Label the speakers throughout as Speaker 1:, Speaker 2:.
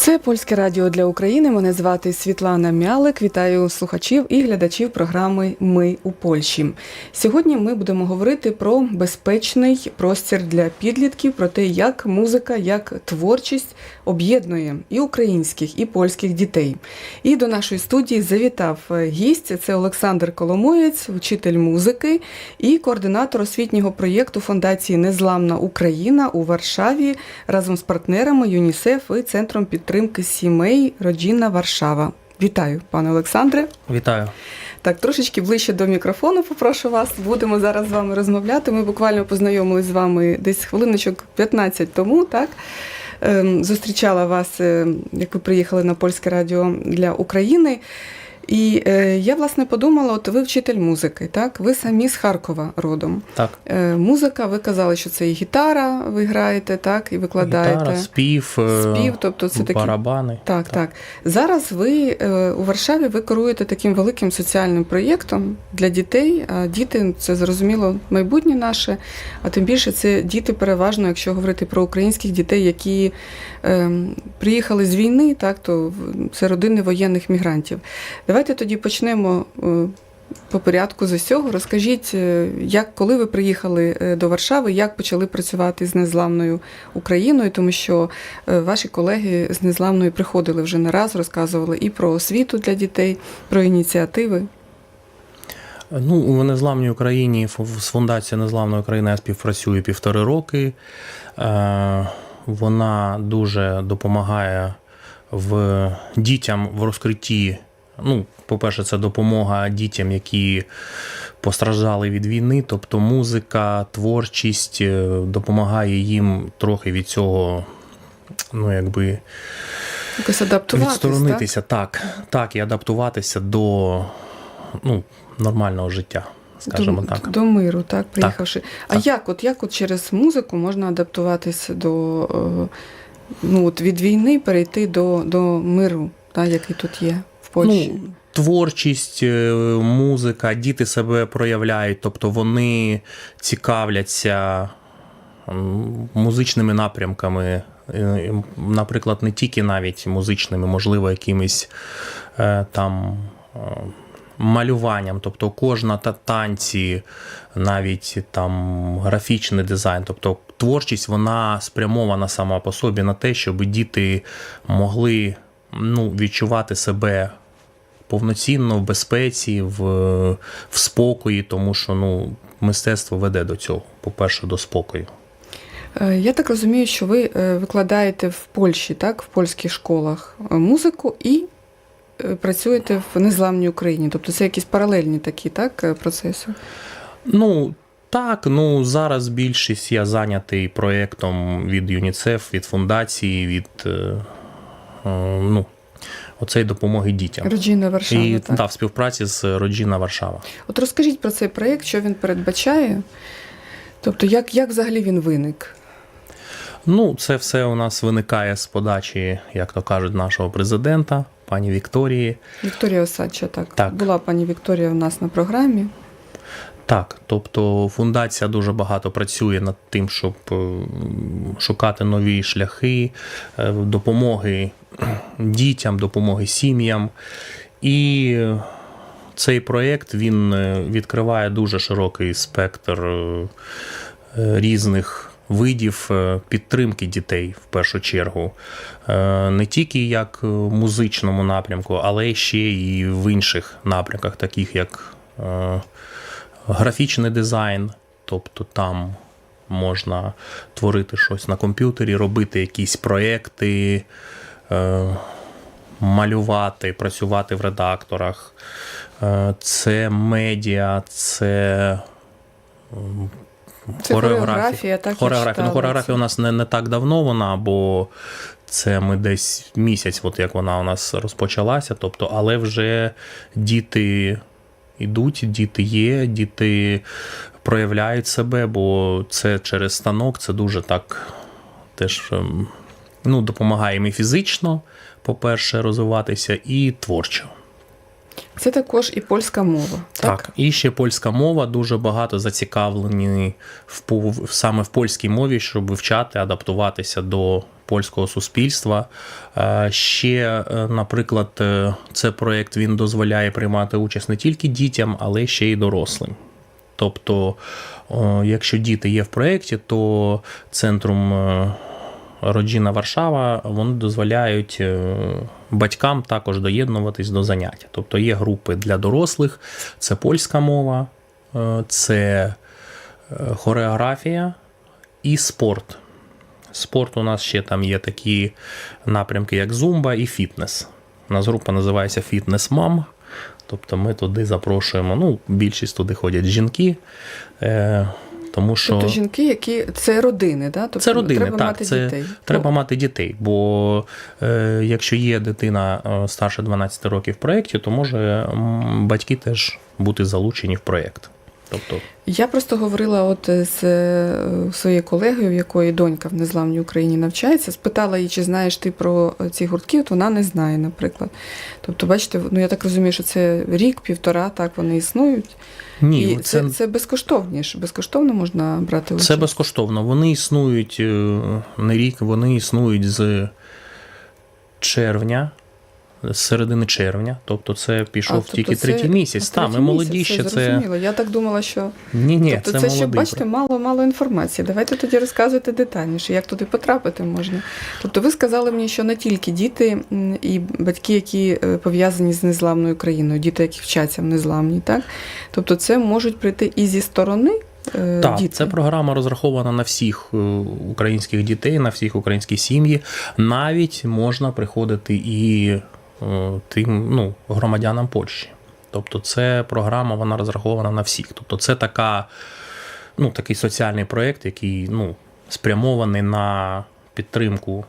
Speaker 1: Це польське радіо для України. Мене звати Світлана Мялик. Вітаю слухачів і глядачів програми Ми у Польщі. Сьогодні ми будемо говорити про безпечний простір для підлітків, про те, як музика, як творчість об'єднує і українських, і польських дітей. І до нашої студії завітав гість. Це Олександр Коломоєць, вчитель музики і координатор освітнього проєкту Фундації Незламна Україна у Варшаві разом з партнерами ЮНІСЕФ і Центром підтримки сімей Роджіна Варшава. Вітаю, пане Олександре.
Speaker 2: Вітаю.
Speaker 1: Так, трошечки ближче до мікрофону попрошу вас. Будемо зараз з вами розмовляти. Ми буквально познайомились з вами десь хвилиночок 15 тому, так? Ем, Зустрічала вас, е, як ви приїхали на польське радіо для України. І е, я власне подумала, от ви вчитель музики, так? Ви самі з Харкова родом.
Speaker 2: Так.
Speaker 1: Е, музика, ви казали, що це і гітара, ви граєте, так, і викладаєте.
Speaker 2: Гітара, спів, е,
Speaker 1: Спів, тобто це такі
Speaker 2: барабани.
Speaker 1: так, так. Зараз ви е, у Варшаві ви керуєте таким великим соціальним проєктом для дітей. А діти це зрозуміло майбутнє наше. А тим більше це діти переважно, якщо говорити про українських дітей, які е, приїхали з війни, так то це родини воєнних мігрантів. Давайте тоді почнемо. е, По порядку з усього розкажіть, е, як коли ви приїхали е, до Варшави, як почали працювати з незламною Україною, тому що ваші колеги з незламною приходили вже не раз, розказували і про освіту для дітей, про ініціативи.
Speaker 2: Ну, у Незламній Україні з фундацією Незламної України я співпрацюю півтори роки. Вона дуже допомагає в дітям в розкритті. Ну, по-перше, це допомога дітям, які постраждали від війни, тобто музика, творчість е, допомагає їм трохи від цього, ну, якби.
Speaker 1: Якось адаптуватись,
Speaker 2: Відсторонитися, так? так, і адаптуватися до ну, нормального життя,
Speaker 1: так?
Speaker 2: скажімо
Speaker 1: до,
Speaker 2: так.
Speaker 1: до миру, так, приїхавши. А
Speaker 2: Так.
Speaker 1: як, от як от через музику можна адаптуватися до е, ну, от від війни перейти до, до миру, так, який тут є Польщі?
Speaker 2: Ну, творчість, е, музика, діти себе проявляють, тобто вони цікавляться музичними напрямками. Е, Наприклад, не тільки навіть музичними, можливо, якимись е, там малюванням, тобто кожна та танці, навіть там графічний дизайн, тобто творчість вона спрямована сама по собі на те, щоб діти могли ну, відчувати себе повноцінно в безпеці, в, в спокої, тому що ну, мистецтво веде до цього, по-перше, до спокою.
Speaker 1: Е, Я так розумію, що ви е, викладаєте в Польщі, так, в польських школах е, музику і працюєте в незламній Україні. Тобто це якісь паралельні такі так, процеси.
Speaker 2: Ну, так, ну зараз більшість я зайнятий проєктом від ЮНІЦЕФ, від фундації, від ну, оцеї допомоги дітям.
Speaker 1: Роджина Варшава.
Speaker 2: І
Speaker 1: так.
Speaker 2: да, в співпраці з Роджіна Варшава.
Speaker 1: От розкажіть про цей проєкт, що він передбачає. Тобто, як, як взагалі він виник?
Speaker 2: Ну, це все у нас виникає з подачі, як то кажуть, нашого президента, пані Вікторії.
Speaker 1: Вікторія Осадча, так.
Speaker 2: Так.
Speaker 1: Була пані Вікторія в нас на програмі.
Speaker 2: Так, тобто фундація дуже багато працює над тим, щоб е, шукати нові шляхи е, допомоги дітям, допомоги сім'ям. І цей проєкт він е, відкриває дуже широкий спектр е, е, різних видів підтримки дітей в першу чергу. Не тільки як в музичному напрямку, але ще і в інших напрямках, таких як графічний дизайн, тобто там можна творити щось на комп'ютері, робити якісь проекти, малювати, працювати в редакторах. Е, Це медіа, це.
Speaker 1: Це хореографія, так,
Speaker 2: Хореографія. Ну, хореографія у нас не, не так давно вона, бо це ми десь місяць, от як вона у нас розпочалася. Тобто, але вже діти йдуть, діти є, діти проявляють себе, бо це через станок, це дуже так теж ем, ну, допомагає їм і фізично, по-перше, розвиватися, і творчо.
Speaker 1: Це також і польська мова. Так.
Speaker 2: Так, і ще польська мова дуже багато зацікавлені в, саме в польській мові, щоб вивчати, адаптуватися до польського суспільства. Е, Ще, е, наприклад, е, це проєкт він дозволяє приймати участь не тільки дітям, але ще й дорослим. Тобто, якщо діти є в проєкті, то центром Роджіна Варшава вони дозволяють е, батькам також доєднуватись до заняття. Тобто є групи для дорослих, це польська мова, е, це е, хореографія і спорт. Спорт у нас ще там є такі напрямки, як зумба і фітнес. У нас група називається Фітнес Мам. Тобто ми туди запрошуємо. Ну, більшість туди ходять жінки. Тому що
Speaker 1: Тобто жінки, які це родини, да? тобто
Speaker 2: це родини,
Speaker 1: треба
Speaker 2: так,
Speaker 1: мати
Speaker 2: це
Speaker 1: дітей.
Speaker 2: треба мати дітей. Бо е, якщо є дитина е, старше 12 років в проєкті, то може батьки теж бути залучені в проєкт. Тобто,
Speaker 1: Я просто говорила от з е, своєю колегою, в якої донька в незламній Україні навчається, спитала її, чи знаєш ти про ці гуртки, от вона не знає, наприклад. Тобто, бачите, ну я так розумію, що це рік, півтора, так вони існують.
Speaker 2: ні,
Speaker 1: І
Speaker 2: це,
Speaker 1: це, це безкоштовніше, безкоштовно можна брати участь.
Speaker 2: це безкоштовно. Вони існують е, не рік, вони існують з червня. З середини червня, тобто це пішов
Speaker 1: А, тобто
Speaker 2: тільки
Speaker 1: це-
Speaker 2: третій місяць. Та, ми молоді ще
Speaker 1: це зрозуміло. Я так думала, що
Speaker 2: Ні, ні,
Speaker 1: тобто
Speaker 2: це,
Speaker 1: це, ще бачите, мало мало інформації. Давайте тоді розказуйте детальніше, як туди потрапити можна. Тобто, ви сказали мені, що не тільки діти і батьки, які е, пов'язані з незламною країною, діти, які вчаться в незламній, так тобто, це можуть прийти і зі сторони. е,
Speaker 2: Так,
Speaker 1: діти.
Speaker 2: це програма розрахована на всіх е, українських дітей, на всіх українські сім'ї. Навіть можна приходити і тим ну, громадянам Польщі. Тобто, це програма вона розрахована на всіх. Тобто, це така, ну, такий соціальний проєкт, який ну, спрямований на підтримку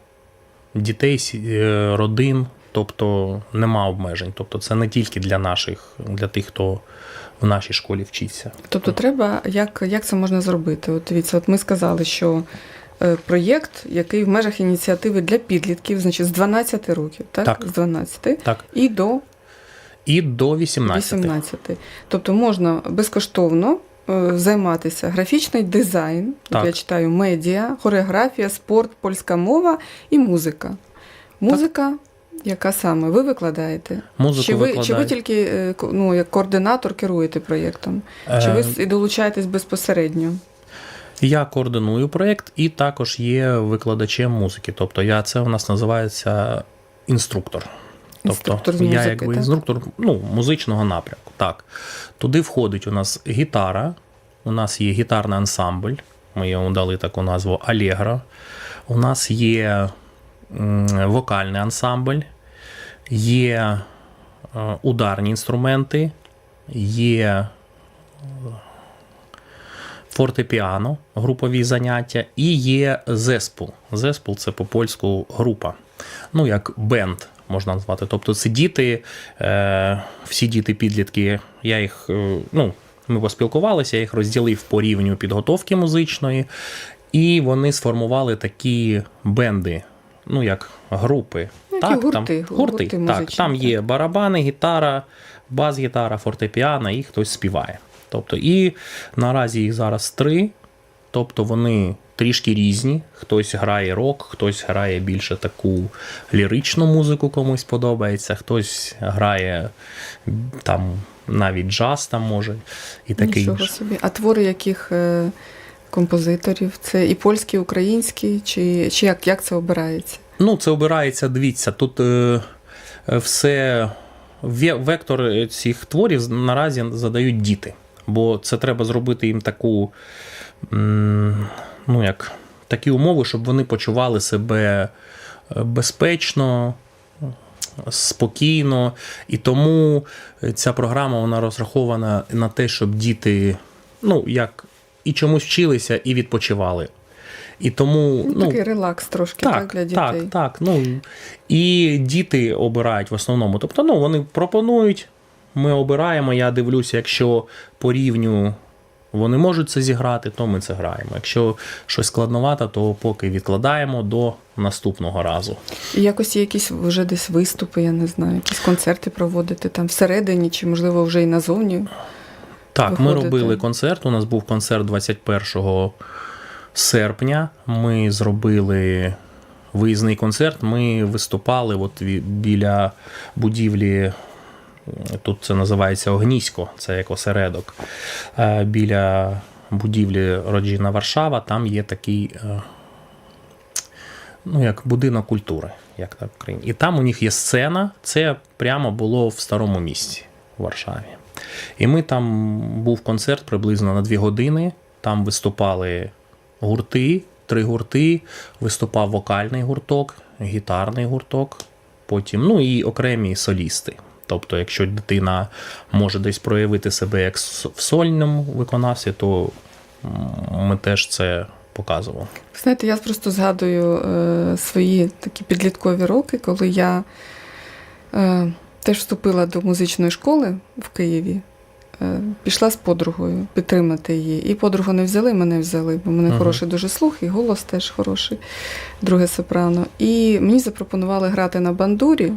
Speaker 2: дітей, е, родин. Тобто нема обмежень. Тобто, це не тільки для наших, для тих, хто в нашій школі вчиться.
Speaker 1: Тобто треба, як, як це можна зробити? От дивіться, от ми сказали, що е, проєкт, який в межах ініціативи для підлітків, значить з 12 років, так?
Speaker 2: Так.
Speaker 1: З 12
Speaker 2: Так.
Speaker 1: і до
Speaker 2: І до 18.
Speaker 1: 18. Тобто можна безкоштовно е, займатися графічний дизайн,
Speaker 2: Так.
Speaker 1: Я читаю медіа, хореографія, спорт, польська мова і музика. Музика, яка саме ви викладаєте?
Speaker 2: Музику
Speaker 1: чи ви, чи ви тільки е, ну, як координатор керуєте проєктом? Чи ви
Speaker 2: Е,
Speaker 1: долучаєтесь безпосередньо?
Speaker 2: Я координую проєкт і також є викладачем музики. Тобто я це у нас називається інструктор.
Speaker 1: Інструктор
Speaker 2: тобто
Speaker 1: з
Speaker 2: я
Speaker 1: музики,
Speaker 2: якби
Speaker 1: так?
Speaker 2: інструктор ну, музичного напрямку. Так. Туди входить у нас гітара, у нас є гітарний ансамбль. Ми йому дали таку назву Алегро. У нас є вокальний ансамбль, є е, ударні інструменти, є фортепіано, групові заняття, і є зеспул. Зеспул це по-польську група. Ну, як бенд можна назвати. Тобто це діти, е, всі діти-підлітки, я їх, е, ну, ми поспілкувалися, я їх розділив по рівню підготовки музичної, і вони сформували такі бенди, ну, як групи.
Speaker 1: Ну, які
Speaker 2: так, там,
Speaker 1: гурти,
Speaker 2: гурти,
Speaker 1: гурти
Speaker 2: так, там є барабани, гітара, бас-гітара, фортепіано, і хтось співає. Тобто, і наразі їх зараз три. Тобто вони трішки різні. Хтось грає рок, хтось грає більше таку ліричну музику, комусь подобається, хтось грає там навіть джаз там може і таке інше.
Speaker 1: собі. А твори яких е, композиторів? Це і польські, і українські, чи, чи як, як це обирається?
Speaker 2: Ну, це обирається, дивіться, тут е, все вектор цих творів наразі задають діти. Бо це треба зробити їм таку, ну як, такі умови, щоб вони почували себе е, безпечно, спокійно. І тому ця програма вона розрахована на те, щоб діти, ну, як і чомусь вчилися, і відпочивали. І тому,
Speaker 1: Ну,
Speaker 2: ну,
Speaker 1: такий релакс трошки так, для дітей.
Speaker 2: так, так. Ну, і діти обирають в основному. Тобто, ну, вони пропонують, ми обираємо. Я дивлюся, якщо по рівню вони можуть це зіграти, то ми це граємо. Якщо щось складновато, то поки відкладаємо до наступного разу.
Speaker 1: І якось є якісь вже десь виступи, я не знаю, якісь концерти проводити там всередині, чи можливо вже і назовні.
Speaker 2: Так, ми робили концерт. У нас був концерт 21 серпня. Ми зробили виїзний концерт. Ми виступали от біля будівлі. Тут це називається Огнісько, це як осередок. Е, Біля будівлі Роджіна Варшава, там є такий, е, ну, як будинок культури, як так. І там у них є сцена, це прямо було в старому місті в Варшаві. І ми там був концерт приблизно на дві години. Там виступали гурти, три гурти. Виступав вокальний гурток, гітарний гурток, потім, ну і окремі солісти. Тобто, якщо дитина може десь проявити себе як в сольному виконавстві, то ми теж це показували.
Speaker 1: Знаєте, я просто згадую е, свої такі підліткові роки, коли я е, теж вступила до музичної школи в Києві. Е, пішла з подругою підтримати її. І подругу не взяли, мене взяли, бо в мене
Speaker 2: Мгм.
Speaker 1: хороший дуже слух, і голос теж хороший, друге сопрано. І мені запропонували грати на бандурі.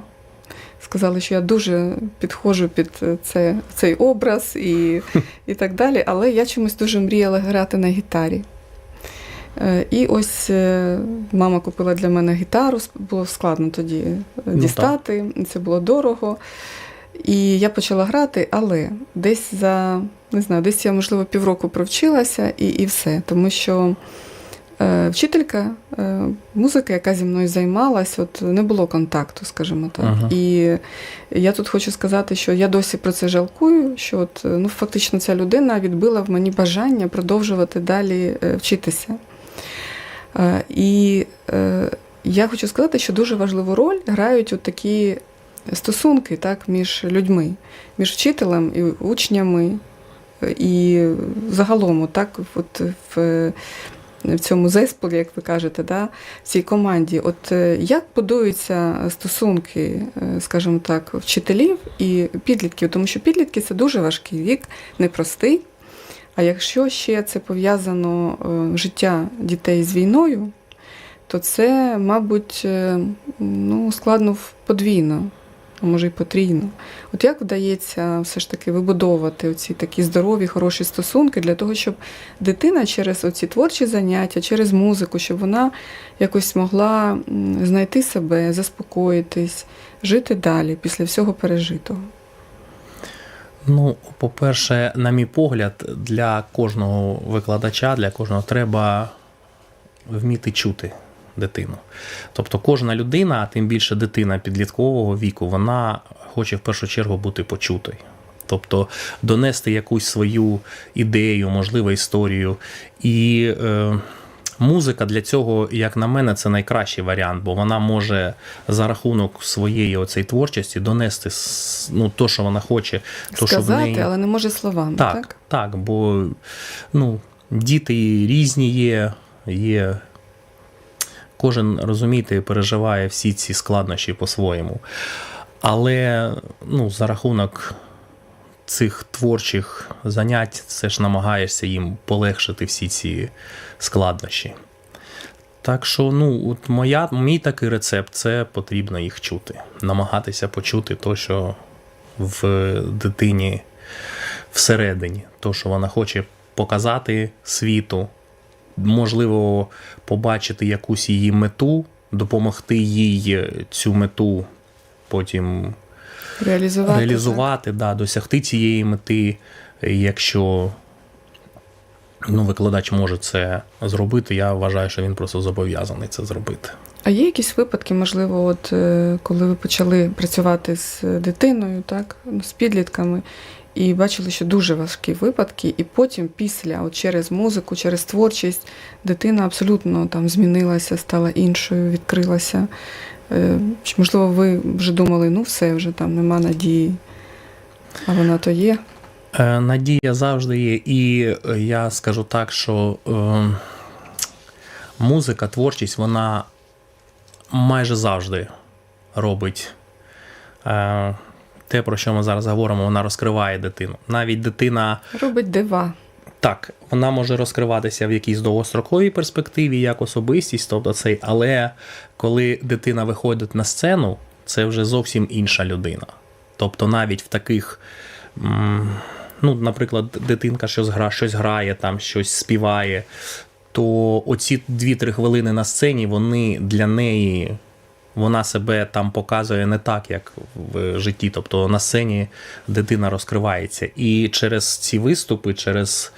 Speaker 1: Сказали, що я дуже підходжу під це, цей образ і, і так далі. Але я чомусь дуже мріяла грати на гітарі. Е, І ось е, мама купила для мене гітару, було складно тоді е,
Speaker 2: Ну,
Speaker 1: дістати, це було дорого. І я почала грати, але десь за не знаю, десь я, можливо, півроку провчилася і, і все. Тому що е, вчителька е, музики, яка зі мною займалась, от не було контакту, скажімо так.
Speaker 2: Ага.
Speaker 1: І я тут хочу сказати, що я досі про це жалкую, що от, ну, фактично ця людина відбила в мені бажання продовжувати далі е, вчитися. Е, І е, я хочу сказати, що дуже важливу роль грають от такі стосунки так, між людьми, між вчителем і учнями, е, і загалом, так, от в, в цьому зесполі, як ви кажете, да, в цій команді. От як будуються стосунки, скажімо так, вчителів і підлітків, тому що підлітки це дуже важкий вік, непростий. А якщо ще це пов'язано е, життя дітей з війною, то це, мабуть, е, ну, складно подвійно, а може й потрійно. От як вдається все ж таки вибудовувати оці такі здорові, хороші стосунки для того, щоб дитина через оці творчі заняття, через музику, щоб вона якось могла знайти себе, заспокоїтись, жити далі після всього пережитого.
Speaker 2: Ну, по-перше, на мій погляд, для кожного викладача, для кожного треба вміти чути дитину. Тобто кожна людина, а тим більше дитина підліткового віку, вона хоче в першу чергу бути почутою. Тобто донести якусь свою ідею, можливо, історію. І е, музика для цього, як на мене, це найкращий варіант, бо вона може за рахунок своєї оцеї творчості донести ну, то, що вона хоче, то, що в неї...
Speaker 1: але не може словами, так?
Speaker 2: Так, так, бо ну, діти різні є, є. Кожен, розумієте, переживає всі ці складнощі по-своєму. Але ну, за рахунок цих творчих занять все ж намагаєшся їм полегшити всі ці складнощі. Так що, ну, от моя, мій такий рецепт це потрібно їх чути, намагатися почути то, що в дитині всередині, то, що вона хоче показати світу, можливо, побачити якусь її мету, допомогти їй цю мету потім
Speaker 1: Реалізувати.
Speaker 2: реалізувати, да, досягти цієї мети, якщо ну, викладач може це зробити, я вважаю, що він просто зобов'язаний це зробити.
Speaker 1: А є якісь випадки, можливо, от е, коли ви почали працювати з дитиною, так, ну, з підлітками, і бачили, що дуже важкі випадки, і потім, після, от через музику, через творчість, дитина абсолютно там змінилася, стала іншою, відкрилася. Е, чи, Можливо, ви вже думали, ну все, вже там нема надії, а вона то є.
Speaker 2: Е, Надія завжди є, і е, я скажу так, що е, музика, творчість, вона майже завжди робить е, те, про що ми зараз говоримо, вона розкриває дитину. Навіть дитина
Speaker 1: Робить дива.
Speaker 2: Так, вона може розкриватися в якійсь довгостроковій перспективі, як особистість, тобто цей, але коли дитина виходить на сцену, це вже зовсім інша людина. Тобто навіть в таких, ну, наприклад, дитинка щось, гра, щось грає, там, щось співає, то оці 2-3 хвилини на сцені, вони для неї. Вона себе там показує не так, як в житті. Тобто на сцені дитина розкривається. І через ці виступи, через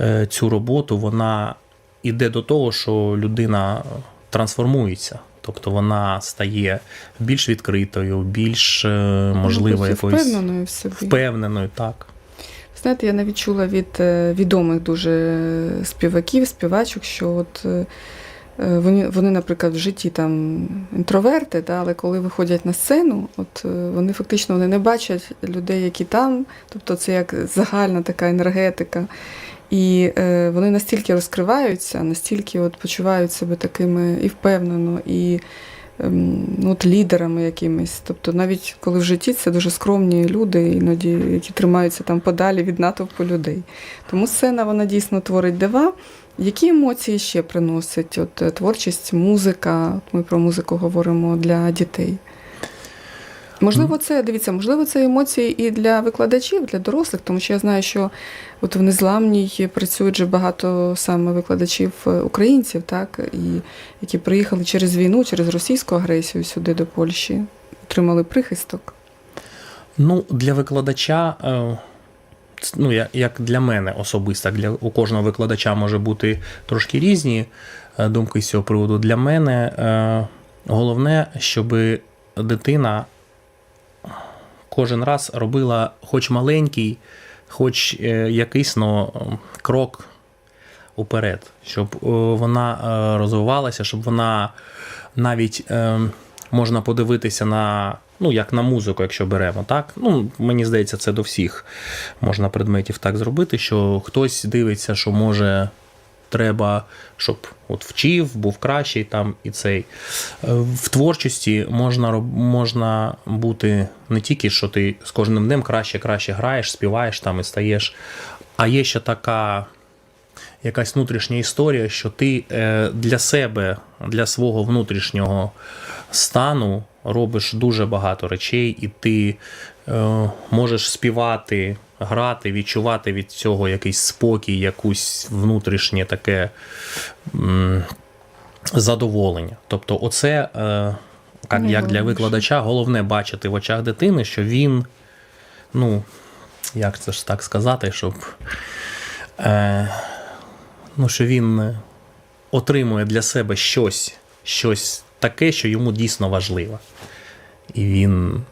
Speaker 2: е, цю роботу, вона йде до того, що людина трансформується. Тобто вона стає більш відкритою, більш е, можливо,
Speaker 1: Ну,
Speaker 2: якоюсь
Speaker 1: впевненою в собі.
Speaker 2: впевненою, так.
Speaker 1: Знаєте, я навіть чула від е, відомих дуже співаків, співачок, що от вони, вони, наприклад, в житті там інтроверти, да, але коли виходять на сцену, от е, вони фактично вони не бачать людей, які там, тобто це як загальна така енергетика. І е, вони настільки розкриваються, настільки от почувають себе такими і впевнено, і ну, от лідерами якимись. Тобто навіть коли в житті це дуже скромні люди, іноді, які тримаються там подалі від натовпу людей. Тому сцена вона дійсно творить дива. Які емоції ще приносить от, е, творчість, музика? От ми про музику говоримо для дітей. Можливо, це дивіться, можливо, це емоції і для викладачів, для дорослих, тому що я знаю, що от в незламній працюють же багато саме викладачів е, українців, так і які приїхали через війну, через російську агресію сюди до Польщі, отримали прихисток.
Speaker 2: Ну, для викладача, е, ну, як для мене особисто, для у кожного викладача може бути трошки різні е, думки з цього приводу. Для мене е, головне, щоб дитина кожен раз робила хоч маленький, хоч е, якийсь но, крок уперед, щоб вона розвивалася, щоб вона навіть можна подивитися на, ну, як на музику, якщо беремо, так? Ну, мені здається, це до всіх можна предметів так зробити, що хтось дивиться, що може. Треба, щоб от вчив, був кращий там і цей. Е, В творчості можна, можна бути не тільки, що ти з кожним днем краще, краще граєш, співаєш там і стаєш, а є ще така якась внутрішня історія, що ти е, для себе, для свого внутрішнього стану робиш дуже багато речей, і ти е, можеш співати, грати, відчувати від цього якийсь спокій, якусь внутрішнє таке м, задоволення. Тобто, оце, е, як, як для викладача, головне бачити в очах дитини, що він, ну, як це ж так сказати, щоб. Е, ну, що він е, отримує для себе щось, щось таке, що йому дійсно важливо. І він.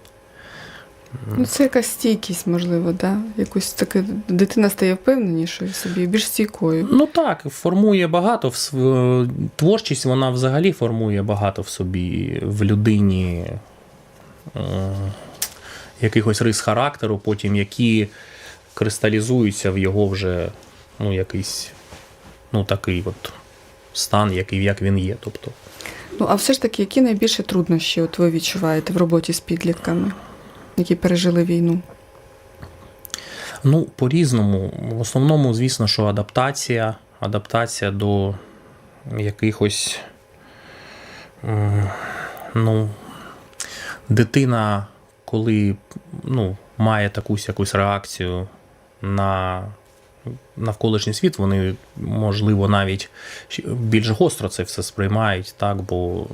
Speaker 1: Ну, це якась стійкість, можливо, да? якусь таке дитина стає впевненішою в собі, більш стійкою.
Speaker 2: Ну так, формує багато в творчість, вона взагалі формує багато в собі, в людині е, якихось рис характеру, потім які кристалізуються в його вже ну, якийсь ну, такий от стан, який як він є. Тобто.
Speaker 1: Ну, а все ж таки, які найбільше труднощі от ви відчуваєте в роботі з підлітками, які пережили війну?
Speaker 2: Ну, по-різному. В основному, звісно, що адаптація, адаптація до якихось. Ну, дитина, коли ну, має такусь якусь реакцію на навколишній світ, вони, можливо, навіть більш гостро це все сприймають, так, бо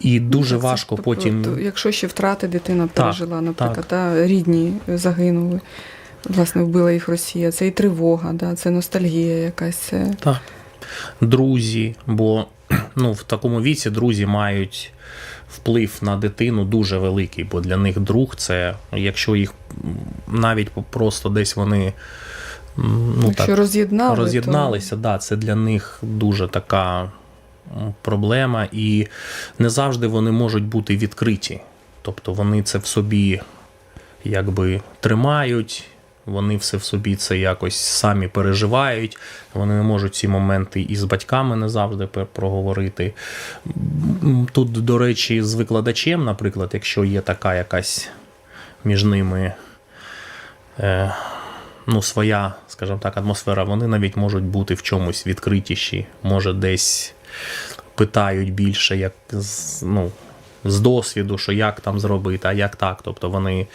Speaker 2: і дуже
Speaker 1: Ну, Це,
Speaker 2: важко
Speaker 1: тобто,
Speaker 2: потім.
Speaker 1: якщо ще втрати дитина пережила, наприклад, Та, рідні загинули, власне, вбила їх Росія, це і тривога, да, це ностальгія якась.
Speaker 2: Так. Друзі, бо ну, в такому віці друзі мають вплив на дитину дуже великий, бо для них друг це, якщо їх навіть просто десь вони ну,
Speaker 1: Якщо
Speaker 2: так,
Speaker 1: роз'єднали,
Speaker 2: роз'єдналися, да, це для них дуже така проблема, і не завжди вони можуть бути відкриті. Тобто вони це в собі якби тримають, вони все в собі це якось самі переживають, вони не можуть ці моменти і з батьками не завжди проговорити. Тут, до речі, з викладачем, наприклад, якщо є така якась між ними. Е, ну, своя, скажімо так, атмосфера. Вони навіть можуть бути в чомусь відкритіші, може, десь питають більше, як ну, з досвіду, що як там зробити, а як так. Тобто вони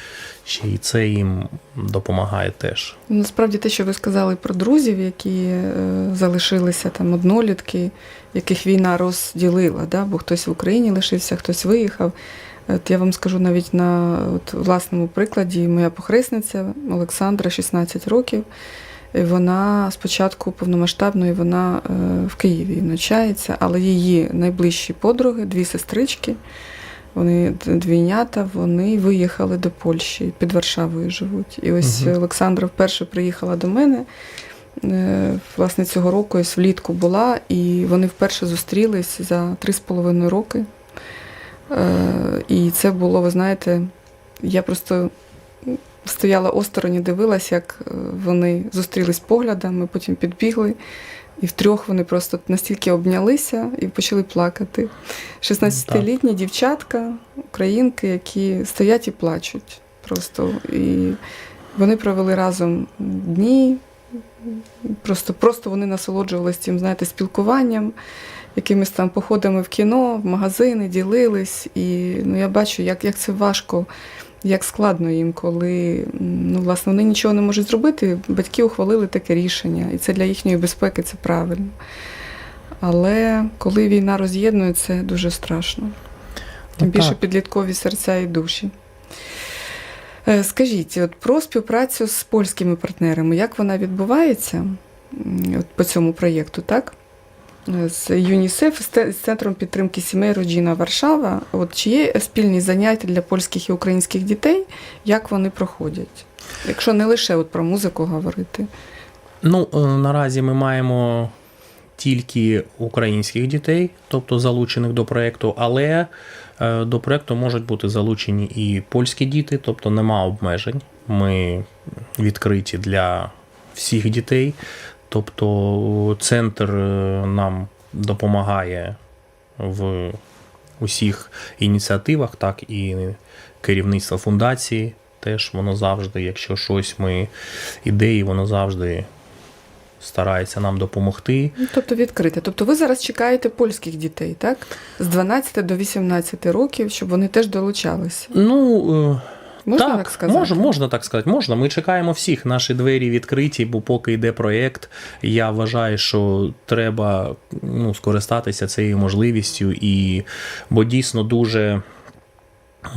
Speaker 2: ще і це їм допомагає теж.
Speaker 1: Насправді те, що ви сказали про друзів, які е, залишилися там однолітки, яких війна розділила, да? бо хтось в Україні лишився, хтось виїхав. От я вам скажу навіть на от, власному прикладі, моя похресниця Олександра, 16 років. Вона спочатку повномасштабної вона е, в Києві навчається, але її найближчі подруги, дві сестрички, вони двійнята, вони виїхали до Польщі, під Варшавою живуть. І ось
Speaker 2: Мгм.
Speaker 1: Олександра вперше приїхала до мене. е, Власне, цього року ось влітку була, і вони вперше зустрілись за три з половиною роки. Е, І це було, ви знаєте, я просто стояла осторонь і дивилась, як е, вони зустрілись поглядами, потім підбігли. І втрьох вони просто настільки обнялися і почали плакати. 16-літні дівчатка, українки, які стоять і плачуть. Просто. І вони провели разом дні. Просто, просто вони насолоджувалися цим, знаєте, спілкуванням, якимись там походами в кіно, в магазини, ділились. І ну, я бачу, як, як це важко, як складно їм, коли ну, власне, вони нічого не можуть зробити. Батьки ухвалили таке рішення, і це для їхньої безпеки це правильно. Але коли війна роз'єднує, це дуже страшно. Тим
Speaker 2: Ну,
Speaker 1: більше підліткові серця і душі. Е, Скажіть, от про співпрацю з польськими партнерами, як вона відбувається от по цьому проєкту, так? З ЮНІСЕФ, з Центром підтримки сімей Роджіна Варшава. От чи є спільні заняття для польських і українських дітей, як вони проходять? Якщо не лише от про музику говорити.
Speaker 2: Ну, е, наразі ми маємо тільки українських дітей, тобто залучених до проєкту, але е, до проєкту можуть бути залучені і польські діти, тобто нема обмежень. Ми відкриті для всіх дітей. Тобто центр е, нам допомагає в усіх ініціативах, так і керівництво фундації. Теж воно завжди, якщо щось ми ідеї, воно завжди старається нам допомогти.
Speaker 1: Ну, тобто відкрите. Тобто ви зараз чекаєте польських дітей, так? З 12 до 18 років, щоб вони теж долучалися.
Speaker 2: Ну, е,
Speaker 1: Можна так,
Speaker 2: так,
Speaker 1: сказати?
Speaker 2: Можна, можна так сказати. Можна. Ми чекаємо всіх. Наші двері відкриті, бо поки йде проєкт, я вважаю, що треба ну, скористатися цією можливістю, і бо дійсно дуже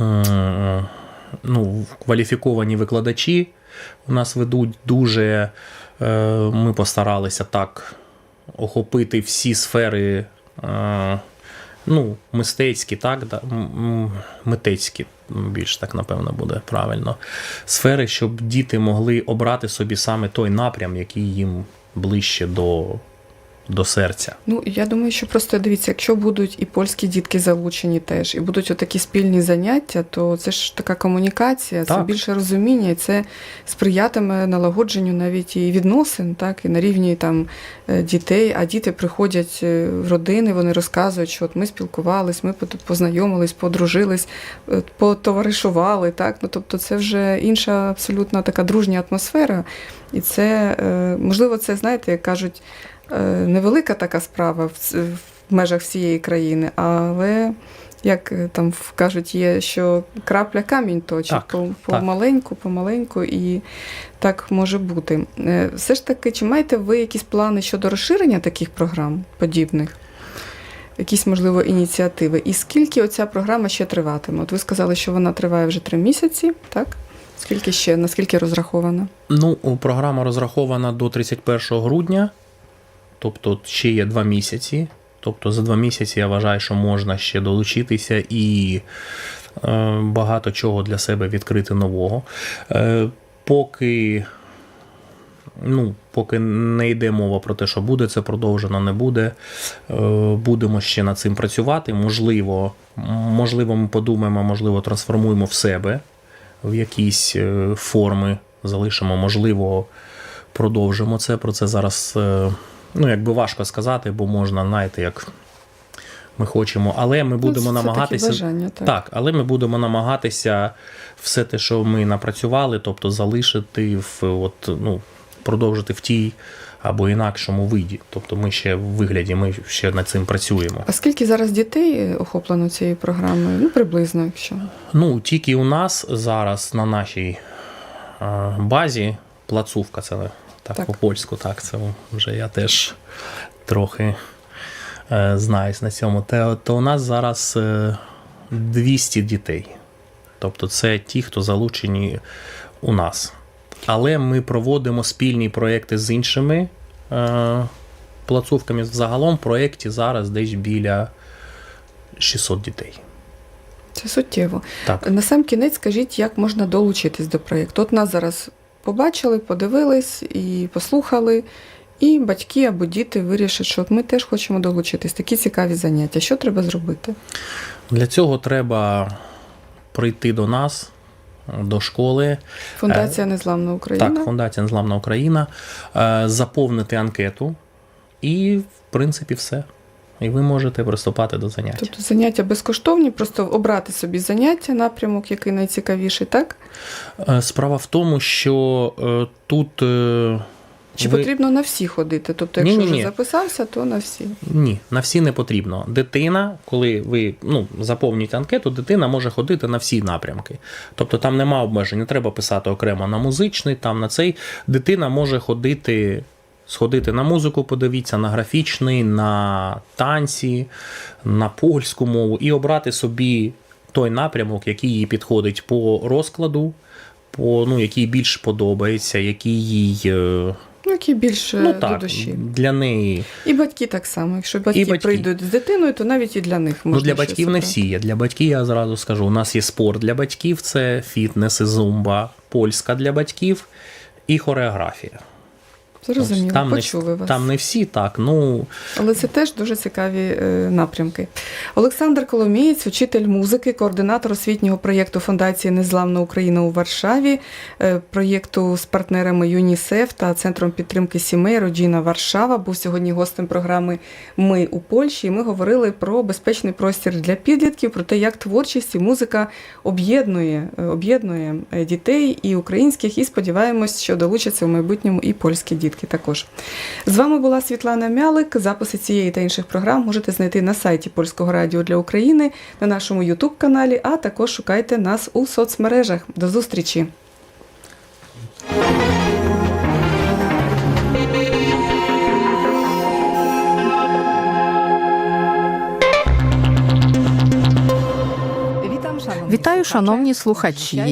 Speaker 2: е, ну, кваліфіковані викладачі у нас ведуть дуже. е, Ми постаралися так охопити всі сфери. е, Ну, мистецькі, так, да, митецькі, більш так, напевно, буде правильно. Сфери, щоб діти могли обрати собі саме той напрям, який їм ближче до, до серця.
Speaker 1: Ну, я думаю, що просто дивіться, якщо будуть і польські дітки залучені теж, і будуть отакі спільні заняття, то це ж така комунікація, це більше розуміння, і це сприятиме налагодженню навіть і відносин, так, і на рівні там е, дітей. А діти приходять е, в родини, вони розказують, що от ми спілкувались, ми познайомились, подружились, е, потоваришували. Так? Ну, тобто це вже інша абсолютно така дружня атмосфера. І це, можливо, це, знаєте, як кажуть, невелика така справа в, в межах всієї країни, але. Як е, там кажуть, є, що крапля камінь точить
Speaker 2: Так,
Speaker 1: по-
Speaker 2: так.
Speaker 1: помаленьку, помаленьку, і так може бути. Е, Все ж таки, чи маєте ви якісь плани щодо розширення таких програм подібних? Якісь, можливо, ініціативи? І скільки оця програма ще триватиме? От ви сказали, що вона триває вже три місяці, так? Скільки ще, наскільки розрахована?
Speaker 2: Ну, програма розрахована до 31 грудня, тобто ще є два місяці. Тобто за два місяці я вважаю, що можна ще долучитися і е, багато чого для себе відкрити нового. Е, поки, ну, поки не йде мова про те, що буде це продовжено, не буде. Е, будемо ще над цим працювати. Можливо, можливо, ми подумаємо, можливо, трансформуємо в себе в якісь форми, залишимо, можливо, продовжимо це. Про це зараз, ну, якби важко сказати, бо можна, знаєте, як Ми хочемо, але ми будемо
Speaker 1: Ну, це такі
Speaker 2: намагатися.
Speaker 1: бажання, так.
Speaker 2: Так, але ми будемо намагатися все те, що ми напрацювали, тобто залишити в от, ну, продовжити в тій або інакшому виді. Тобто ми ще в вигляді, ми ще над цим працюємо.
Speaker 1: А скільки зараз дітей охоплено цією програмою? Ну, приблизно, якщо.
Speaker 2: Ну, тільки у нас зараз на нашій е, базі плацувка, це так,
Speaker 1: Так.
Speaker 2: по польську, так, це вже я теж трохи е, знаюсь на цьому. Те, то у нас зараз е, 200 дітей. Тобто це ті, хто залучені у нас. Але ми проводимо спільні проекти з іншими е, плацувками. Взагалом в проєкті зараз десь біля 600 дітей.
Speaker 1: Це суттєво.
Speaker 2: Так.
Speaker 1: На сам кінець скажіть, як можна долучитись до проєкту. От нас зараз побачили, подивились і послухали, і батьки або діти вирішать, що ми теж хочемо долучитись. Такі цікаві заняття. Що треба зробити?
Speaker 2: Для цього треба прийти до нас, до школи.
Speaker 1: Фундація Незламна Україна.
Speaker 2: Так, Фундація Незламна Україна, е, заповнити анкету, і, в принципі, все. І ви можете приступати до заняття.
Speaker 1: Тобто заняття безкоштовні, просто обрати собі заняття, напрямок, який найцікавіший, так?
Speaker 2: Е, Справа в тому, що е, тут. е,
Speaker 1: Чи
Speaker 2: ви-
Speaker 1: потрібно на всі ходити? Тобто, якщо
Speaker 2: Ні-ні-ні.
Speaker 1: вже записався, то на всі.
Speaker 2: Ні, на всі не потрібно. Дитина, коли ви ну, заповнюєте анкету, дитина може ходити на всі напрямки. Тобто там нема обмежень, не треба писати окремо на музичний, там на цей. Дитина може ходити, сходити на музику, подивіться, на графічний, на танці, на польську мову і обрати собі той напрямок, який їй підходить по розкладу, по, ну, який більш подобається, який їй. е,
Speaker 1: Ну, які більше
Speaker 2: Ну
Speaker 1: до душі.
Speaker 2: для неї
Speaker 1: І батьки так само. Якщо батьки,
Speaker 2: батьки.
Speaker 1: прийдуть з дитиною, то навіть і для них можна
Speaker 2: Ну, для батьків не всі є. Для батьків я зразу скажу: у нас є спорт для батьків, це фітнес і зумба, польська для батьків і хореографія.
Speaker 1: Зрозуміло,
Speaker 2: там,
Speaker 1: почули
Speaker 2: не,
Speaker 1: вас.
Speaker 2: там не всі так. Ну
Speaker 1: Але це теж дуже цікаві е, напрямки. Олександр Коломієць, учитель музики, координатор освітнього проєкту Фундації Незламна Україна у Варшаві, е, проєкту з партнерами ЮНІСЕФ та Центром підтримки сімей Роджіна Варшава, був сьогодні гостем програми Ми у Польщі. І ми говорили про безпечний простір для підлітків, про те, як творчість і музика об'єднує, е, об'єднує дітей і українських, і сподіваємось, що долучаться в майбутньому і польські дітки також. З вами була Світлана Мялик. Записи цієї та інших програм можете знайти на сайті Польського радіо для України, на нашому Ютуб каналі, а також шукайте нас у соцмережах. До зустрічі!
Speaker 3: Вітаю, шановні слухачі.